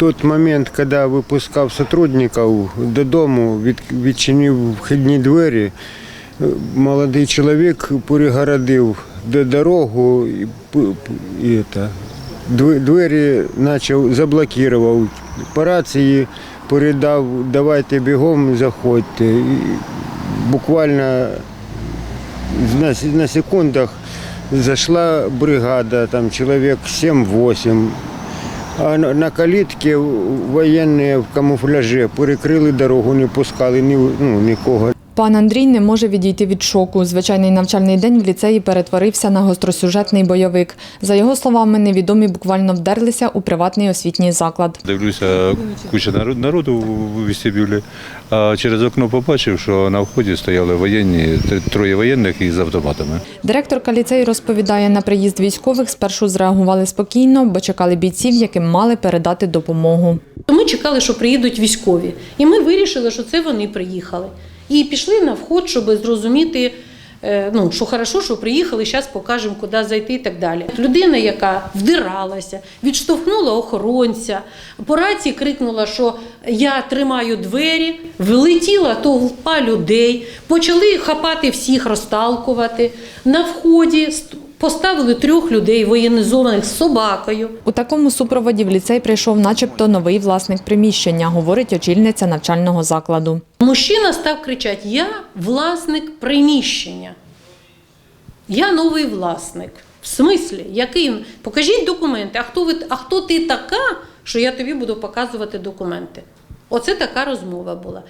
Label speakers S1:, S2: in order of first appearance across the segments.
S1: тот момент, коли випускав сотрудників додому, відчинив вхідні двері, молодий чоловік перегородив до дорогу і, і это, двері почав заблокував. По рації передав, давайте бігом, заходьте. І буквально на, на секундах зайшла бригада, там чоловік 7-8. А на калітки воєнні в камуфляжі перекрили дорогу, не пускали ні, ну, нікого.
S2: Пан Андрій не може відійти від шоку. Звичайний навчальний день в ліцеї перетворився на гостросюжетний бойовик. За його словами, невідомі буквально вдерлися у приватний освітній заклад.
S3: Дивлюся, куча народ- народу в вестибюлі, а через окно побачив, що на вході стояли воєнні, троє воєнних із автоматами.
S2: Директорка ліцею розповідає, на приїзд військових спершу зреагували спокійно, бо чекали бійців, яким мали передати допомогу.
S4: Ми чекали, що приїдуть військові. І ми вирішили, що це вони приїхали. І пішли на вход, щоб зрозуміти, е, ну, що хорошо, що приїхали, зараз покажемо, куди зайти і так далі. Людина, яка вдиралася, відштовхнула охоронця, по рації крикнула, що я тримаю двері, влетіла толпа людей, почали хапати всіх, розталкувати. На вході поставили трьох людей воєнізованих з собакою.
S2: У такому супроводі в ліцей прийшов начебто новий власник приміщення, говорить очільниця навчального закладу.
S4: Мужчина став кричати: Я власник приміщення. Я новий власник. В смислі, який? Покажіть документи. А хто, ви, а хто ти така, що я тобі буду показувати документи? Оце така розмова була.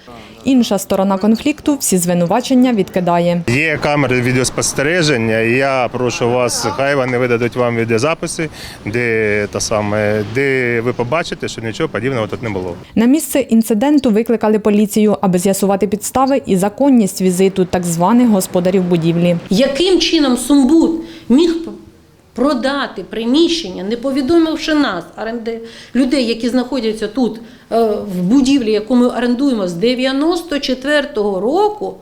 S2: Інша сторона конфлікту всі звинувачення відкидає.
S5: Є камери відеоспостереження, і я прошу вас, хай вони видадуть вам відеозаписи, де та саме, де ви побачите, що нічого подібного тут не було.
S2: На місце інциденту викликали поліцію, аби з'ясувати підстави і законність візиту так званих господарів будівлі.
S4: Яким чином Сумбут міг продати приміщення, не повідомивши нас, людей, які знаходяться тут е, в будівлі, яку ми орендуємо з 94-го року,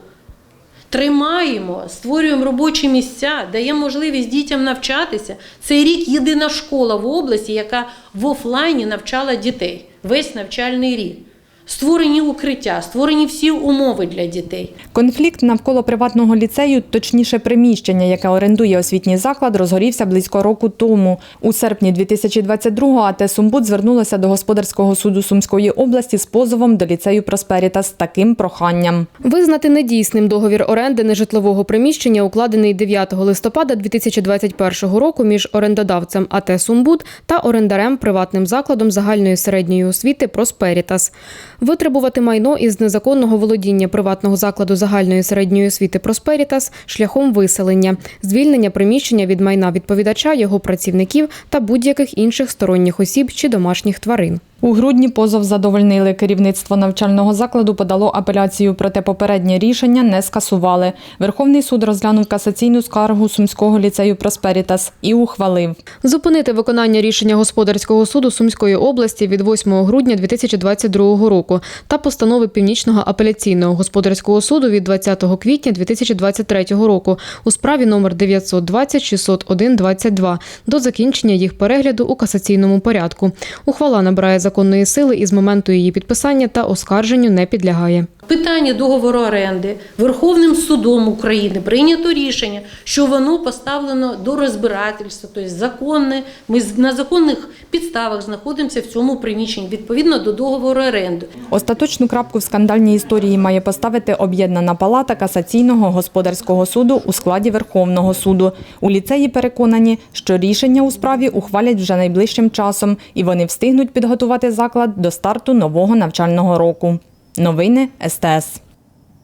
S4: тримаємо, створюємо робочі місця, даємо можливість дітям навчатися. Цей рік єдина школа в області, яка в офлайні навчала дітей весь навчальний рік. Створені укриття, створені всі умови для дітей.
S2: Конфлікт навколо приватного ліцею, точніше приміщення, яке орендує освітній заклад, розгорівся близько року тому. У серпні 2022-го АТ «Сумбуд» звернулося до господарського суду Сумської області з позовом до ліцею Просперіта з таким проханням.
S6: Визнати недійсним договір оренди нежитлового приміщення, укладений 9 листопада 2021 року між орендодавцем АТ «Сумбуд» та орендарем приватним закладом загальної середньої освіти «Просперітас». Витребувати майно із незаконного володіння приватного закладу загальної середньої освіти «Просперітас» шляхом виселення, звільнення приміщення від майна відповідача, його працівників та будь-яких інших сторонніх осіб чи домашніх тварин.
S2: У грудні позов задовольнили. Керівництво навчального закладу подало апеляцію, проте попереднє рішення не скасували. Верховний суд розглянув касаційну скаргу Сумського ліцею Просперітас і ухвалив.
S6: Зупинити виконання рішення господарського суду Сумської області від 8 грудня 2022 року та постанови Північного апеляційного господарського суду від 20 квітня 2023 року у справі номер 920 601 22 до закінчення їх перегляду у касаційному порядку. Ухвала набирає законної сили із моменту її підписання та оскарженню не підлягає.
S4: Питання договору оренди Верховним судом України прийнято рішення, що воно поставлено до розбирательства, тобто законне. Ми на законних підставах знаходимося в цьому приміщенні відповідно до договору оренди.
S2: Остаточну крапку в скандальній історії має поставити об'єднана палата касаційного господарського суду у складі Верховного суду. У ліцеї переконані, що рішення у справі ухвалять вже найближчим часом, і вони встигнуть підготувати заклад до старту нового навчального року. Новини СТС.